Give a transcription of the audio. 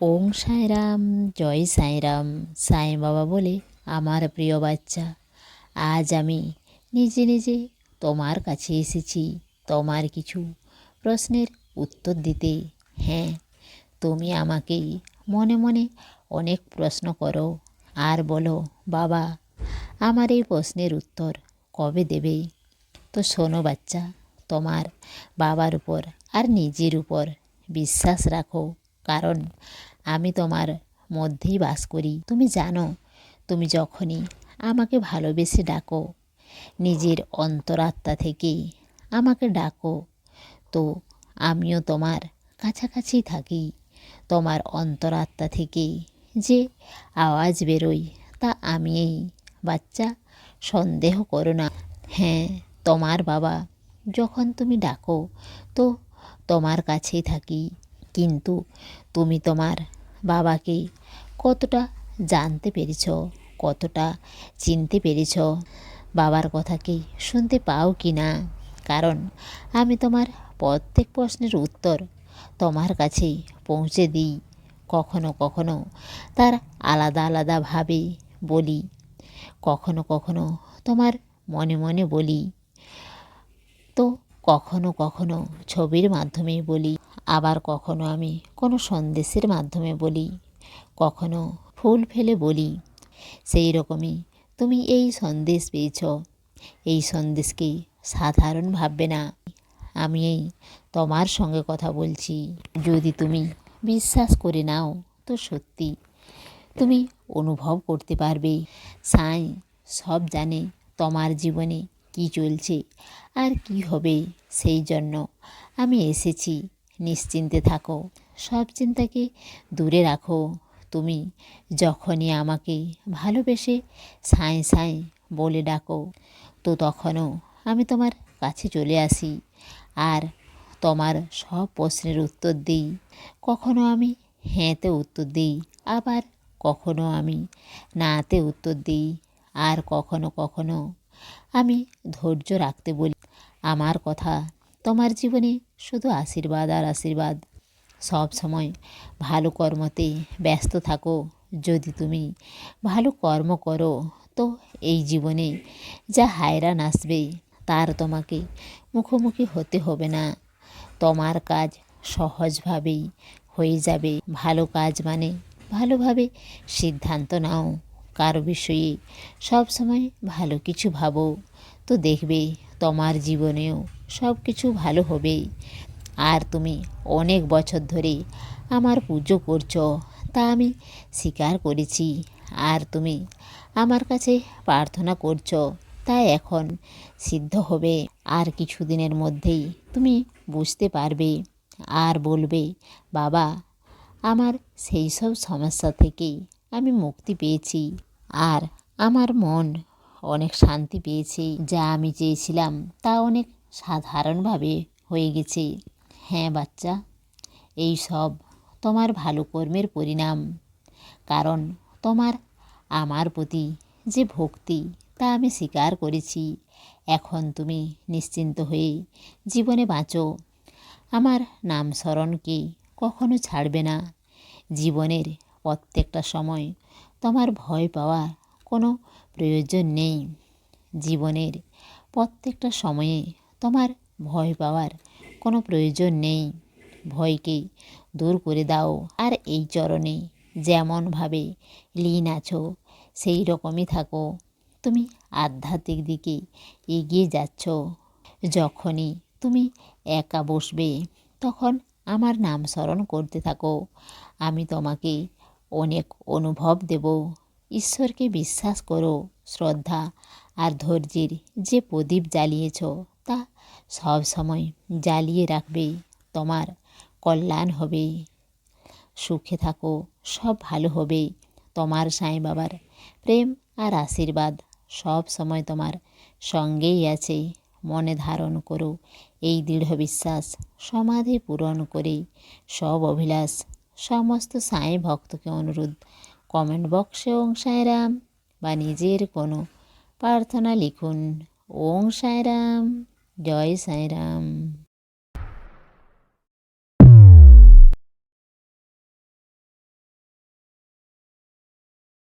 ওং সাঁইরাম জয় সাঁইরাম সাঁই বাবা বলে আমার প্রিয় বাচ্চা, আজ আমি নিজে নিজে তোমার কাছে এসেছি, তোমার কিছু প্রশ্নের উত্তর দিতে। হ্যাঁ তুমি আমাকে মনে মনে অনেক প্রশ্ন করো, আর বলো, বাবা, আমার এই প্রশ্নের উত্তর কবে দেবে? তো শোনো বাচ্চা, তোমার বাবার উপর আর নিজের উপর বিশ্বাস রাখো। কারণ আমি তোমার মধ্যেই বাস করি। তুমি জানো, তুমি যখনই আমাকে ভালোবেসে ডাকো, নিজের অন্তরাত্মা থেকে আমাকে ডাকো, তো আমিও তোমার কাছাকাছি থাকি। তোমার অন্তরাত্মা থেকে যে আওয়াজ বেরোয়, তা আমিই বাচ্চা সন্দেহ করো না। হ্যাঁ তোমার বাবা, যখন তুমি ডাকো, তো তোমার কাছেই থাকি। কিন্তু তুমি তোমার বাবাকে কতটা জানতে পেরেছ, কতটা চিনতে পেরেছ, বাবার কথা কি শুনতে পাও কি না? কারণ আমি তোমার প্রত্যেক প্রশ্নের উত্তর তোমার কাছেই পৌঁছে দিই, কখনো কখনো তার আলাদা আলাদাভাবে বলি, কখনো কখনো তোমার মনে মনে বলি, তো কখনো কখনো ছবির মাধ্যমে বলি। আবার কখনো আমি কোনো সন্দেশের মাধ্যমে বলি, কখনো ফুল ফেলে বলি, সেই রকমই তুমি এই সন্দেশ পেয়েছ। এই সন্দেশকে সাধারণ ভাববে না। আমি এই তোমার সঙ্গে কথা বলছি। যদি তুমি বিশ্বাস করে নাও তো সত্যি তুমি অনুভব করতে পারবে। সাই সব জানে তোমার জীবনে কি চলছে আর কি হবে। সেই জন্য আমি এসেছি নিশ্চিন্তে থাকো। সব চিন্তাকে দূরে রাখো। তুমি যখনই আমাকে ভালোবেসে সাঁয় সাঁয় বলে ডাকো, তো তখনও আমি তোমার কাছে চলে আসি। আর তোমার সব প্রশ্নের উত্তর দিই। কখনো আমি হ্যাঁতে উত্তর দিই, আবার কখনো আমি নাতে উত্তর দিই। আর কখনো কখনো আমি ধৈর্য রাখতে বলি, আমার কথা তোমার জীবনে শুধু আশীর্বাদ আর আশীর্বাদ। সব সময় ভালো কর্মতে ব্যস্ত থাকো। যদি তুমি ভালো কর্ম করো, তো এই জীবনে যা হায়রান আসবে, তার তোমাকে মুখোমুখি হতে হবে না। তোমার কাজ সহজভাবেই হয়ে যাবে। ভালো কাজ মানে ভালোভাবে সিদ্ধান্ত নাও। কারও বিষয়ে সবসময় ভালো কিছু ভাবো। তো দেখবে তোমার জীবনেও সব কিছু ভালো হবে আর তুমি অনেক বছর ধরে আমার পুজো করছ, তা আমি স্বীকার করেছি। আর তুমি আমার কাছে প্রার্থনা করছ, তা এখন সিদ্ধ হবে। আর কিছুদিনের মধ্যেই তুমি বুঝতে পারবে আর বলবে, বাবা, আমার সেই সব সমস্যা থেকেই আমি মুক্তি পেয়েছি। আর আমার মন অনেক শান্তি পেয়েছে, যা আমি চেয়েছিলাম, তা অনেক সাধারণভাবে হয়ে গেছে। হ্যাঁ বাচ্চা, এই সব তোমার ভালো কর্মের পরিণাম। কারণ তোমার, আমার প্রতি যে ভক্তি, তা আমি স্বীকার করেছি। এখন তুমি নিশ্চিন্ত হয়ে জীবনে বাঁচো। আমার নাম স্মরণকে কখনো ছাড়বে না। জীবনের প্রত্যেকটা সময় তোমার ভয় পাওয়ার কোনো প্রয়োজন নেই। জীবনের প্রত্যেকটা সময়ে তোমার ভয় পাওয়ার কোনো প্রয়োজন নেই। ভয়কে দূর করে দাও আর এই চরণে যেমনভাবে লীন আছো সেই রকমই থাকো। তুমি আধ্যাত্মিক দিকে এগিয়ে যাচ্ছ। যখনই তুমি একা বসবে, তখন আমার নাম স্মরণ করতে থাকো। আমি তোমাকে অনেক অনুভব দেব। ঈশ্বরকে বিশ্বাস করো, শ্রদ্ধা আর ধৈর্যের যে প্রদীপ জ্বালিয়েছ, তা সব সময় জ্বালিয়ে রাখবে, তোমার কল্যাণ হবে। সুখে থাকো, সব ভালো হবে, তোমার সাঁই বাবার প্রেম আর আশীর্বাদ সব সময় তোমার সঙ্গেই আছে। মনে ধারণ করো, এই দৃঢ় বিশ্বাস সমাধি পূরণ করে, সব অভিলাষ, সমস্ত সাঁই ভক্তকে অনুরোধ কমেন্ট বক্সে ওং সাঁয়রাম বা নিজের কোনো প্রার্থনা লিখুন। ওং সাঁয়রাম জয় সাঁয়রাম